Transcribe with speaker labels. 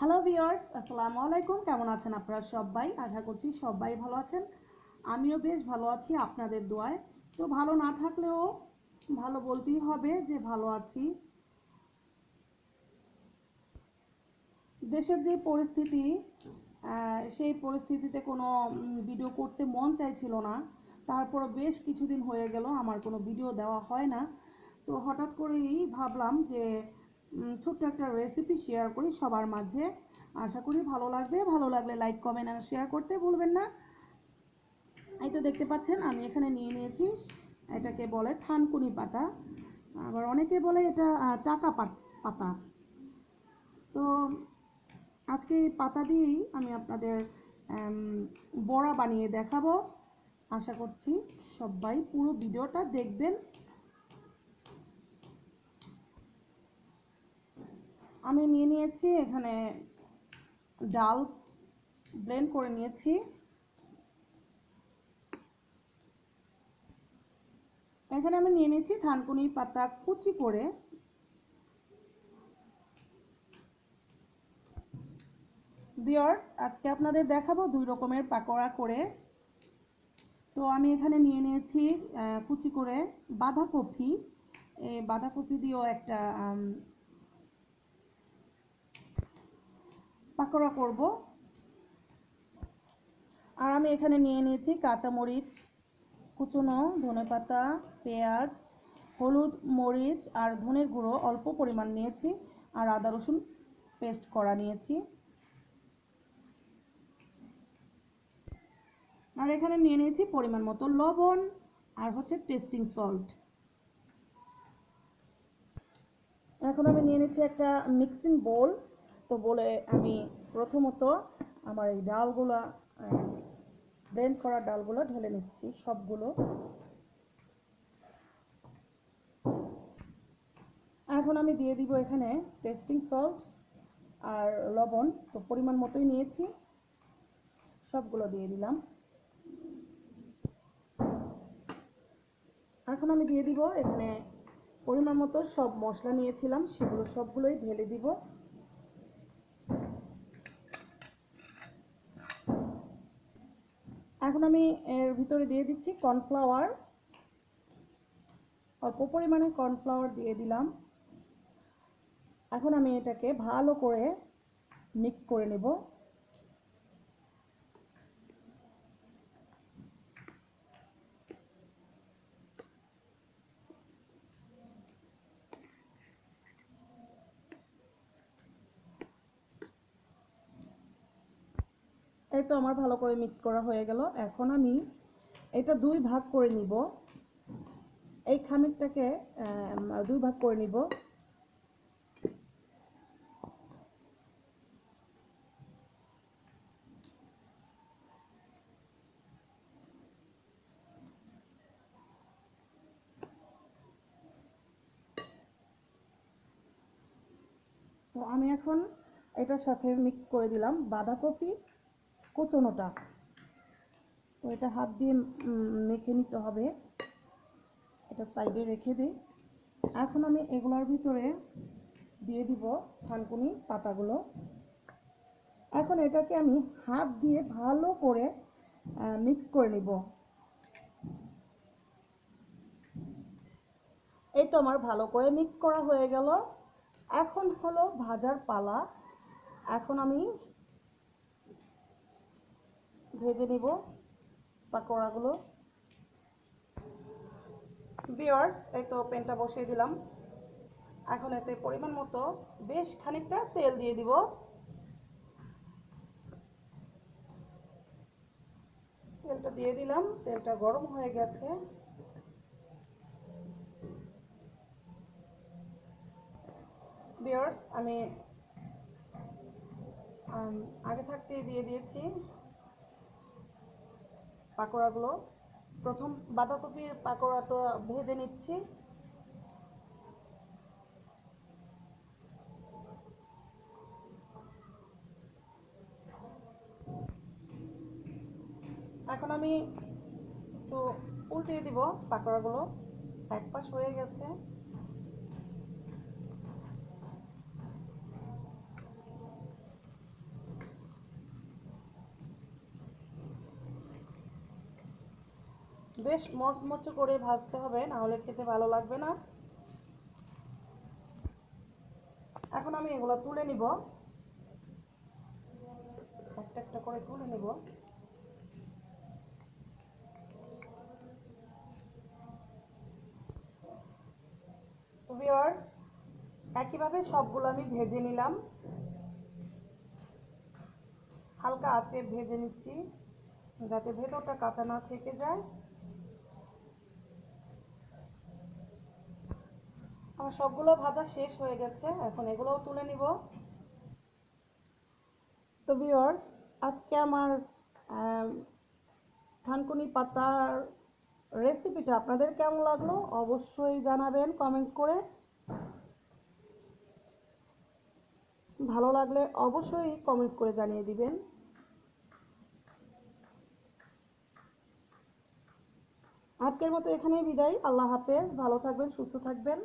Speaker 1: Hello viewers আসসালামু আলাইকুম। কেমন আছেন আপনারা সবাই? আশা করছি সবাই ভালো আছেন। আমিও বেশ ভালো আছি আপনাদের দোয়ায়। তো ভালো না থাকলেও ভালো বলতেই হবে যে ভালো আছি। দেশের যে পরিস্থিতি সেই পরিস্থিতিতে কোনো ভিডিও করতে মন চাইছিল না। তারপর বেশ কিছুদিন হয়ে গেল, আমার কোনো ভিডিও দেওয়া হয় না। তো হঠাৎ করেই ভাবলাম যে ছোট্ট একটা রেসিপি শেয়ার করি সবার মাঝে। আশা করি ভালো লাগবে। ভালো লাগলে লাইক কমেন্ট আর শেয়ার করতে ভুলবেন না। এই তো দেখতে পাচ্ছেন, আমি এখানে নিয়ে নিয়েছি। এটাকে বলে থানকুনি পাতা। আবার অনেকে বলে এটা টাকা পাত- তো আজকে এই পাতা দিয়েই আমি আপনাদের বড়া বানিয়ে দেখাবো। আশা করছি সবাই পুরো ভিডিওটা দেখবেন। আমি নিয়ে নিয়েছি, এখানে ডাল ব্লেন্ড করে নিয়েছি। এখানে আমি নিয়ে নিয়েছি থানকুনি পাতা কুচি করে। বিয়ার্স আজকে আপনাদের দেখাবো দুই রকমের পাকোড়া করে। তো আমি এখানে নিয়ে নিয়েছি কুচি করে বাঁধাকপি। এই বাঁধাকপি দিয়েও একটা আম, পাকোড়া করব। আর আমি এখানে নিয়ে নিয়েছি কাঁচা কাঁচামরিচ, কুচনো ধনেপাতা, পেঁয়াজ, হলুদ মরিচ আর ধনের গুঁড়ো অল্প পরিমাণ নিয়েছি আর আদা রসুন পেস্ট করা নিয়েছি। আর এখানে নিয়ে নিয়েছি পরিমাণ মতো লবণ আর হচ্ছে টেস্টিং সল্ট। এখন আমি নিয়ে নিয়েছি একটা মিক্সিং বোল। তো বলে আমি প্রথমত আমার এই ডালগুলা ব্লেন্ড করা ডালগুলো ঢেলে নিচ্ছি সবগুলো। এখন আমি দিয়ে দিব এখানে টেস্টিং সল্ট আর লবণ। তো পরিমাণ মতোই নিয়েছি। সবগুলো দিয়ে দিলাম। এখন আমি দিয়ে দিব এখানে পরিমাণ মতো সব মশলা নিয়েছিলাম, সেগুলো সবগুলোই ঢেলে দিব। এখন আমি এর ভিতরে দিয়ে দিচ্ছি কর্নফ্লাওয়ার। অল্প পরিমাণে কর্নফ্লাওয়ার দিয়ে দিলাম। এখন আমি এটাকে ভালো করে মিক্স করে নেব। এই তো আমার ভালো করে মিক্স করা হয়ে গেল। এখন আমি এটা দুই ভাগ করে নিব। এই খামিরটাকে দুই ভাগ করে নিব। তো আমি এখন এটার সাথে মিক্স করে দিলাম। বাঁধাকপি কুচনোটা। তো এটা হাত দিয়ে মেখে নিতে হবে। এটা সাইডে রেখে দিই এখন আমি এগুলোর ভিতরে দিয়ে দিব থানকুনি পাতাগুলো। এখন এটাকে আমি হাত দিয়ে ভালো করে মিক্স করে নিব। এই তো আমার ভালো করে মিক্স করা হয়ে গেল। এখন হলো ভাজার পালা। এখন আমি ভেজে নিব পাকোড়াগুলো। বিয়ার্স এই তো পেনটা বসিয়ে দিলাম। এখন এতে পরিমাণ মতো বেশ খানিকটা তেল দিয়ে দিব। তেলটা দিয়ে দিলাম, তেলটা গরম হয়ে গেছে। বিয়ার্স আমি, আগে থাকতেই দিয়ে দিয়েছি। পাকোড়াগুলো প্রথম বাঁধাকপির পাকোড়াটা ভেজে নিচ্ছি। এখন আমি একটু উল্টিয়ে দিব পাকোড়াগুলো এক পাশ হয়ে গেছে। বেশ মচমচে করে ভাজতে হবে না হলে খেতে ভালো লাগবে না। এখন আমি এগুলো তুলে নিব। একটা একটা করে তুলে নিব। তো ভিউয়ার্স একইভাবে সবগুলো আমি ভেজে নিলাম। হালকা আঁচে ভেজে নিচ্ছি, যাতে ভেতরটা কাঁচা না থেকে যায়। আমার সবগুলো ভাজা শেষ হয়ে গেছে, এখন এগুলোও তুলে নিব। তো ভিউয়ার্স আজকে আমার থানকুনি পাতার রেসিপিটা আপনাদের কেমন লাগল অবশ্যই জানাবেন কমেন্ট করে। ভালো লাগলে অবশ্যই কমেন্ট করে জানিয়ে দিবেন। আজকের মতো এখানেই বিদায়, আল্লাহ হাফেজ, ভালো থাকবেন, সুস্থ থাকবেন।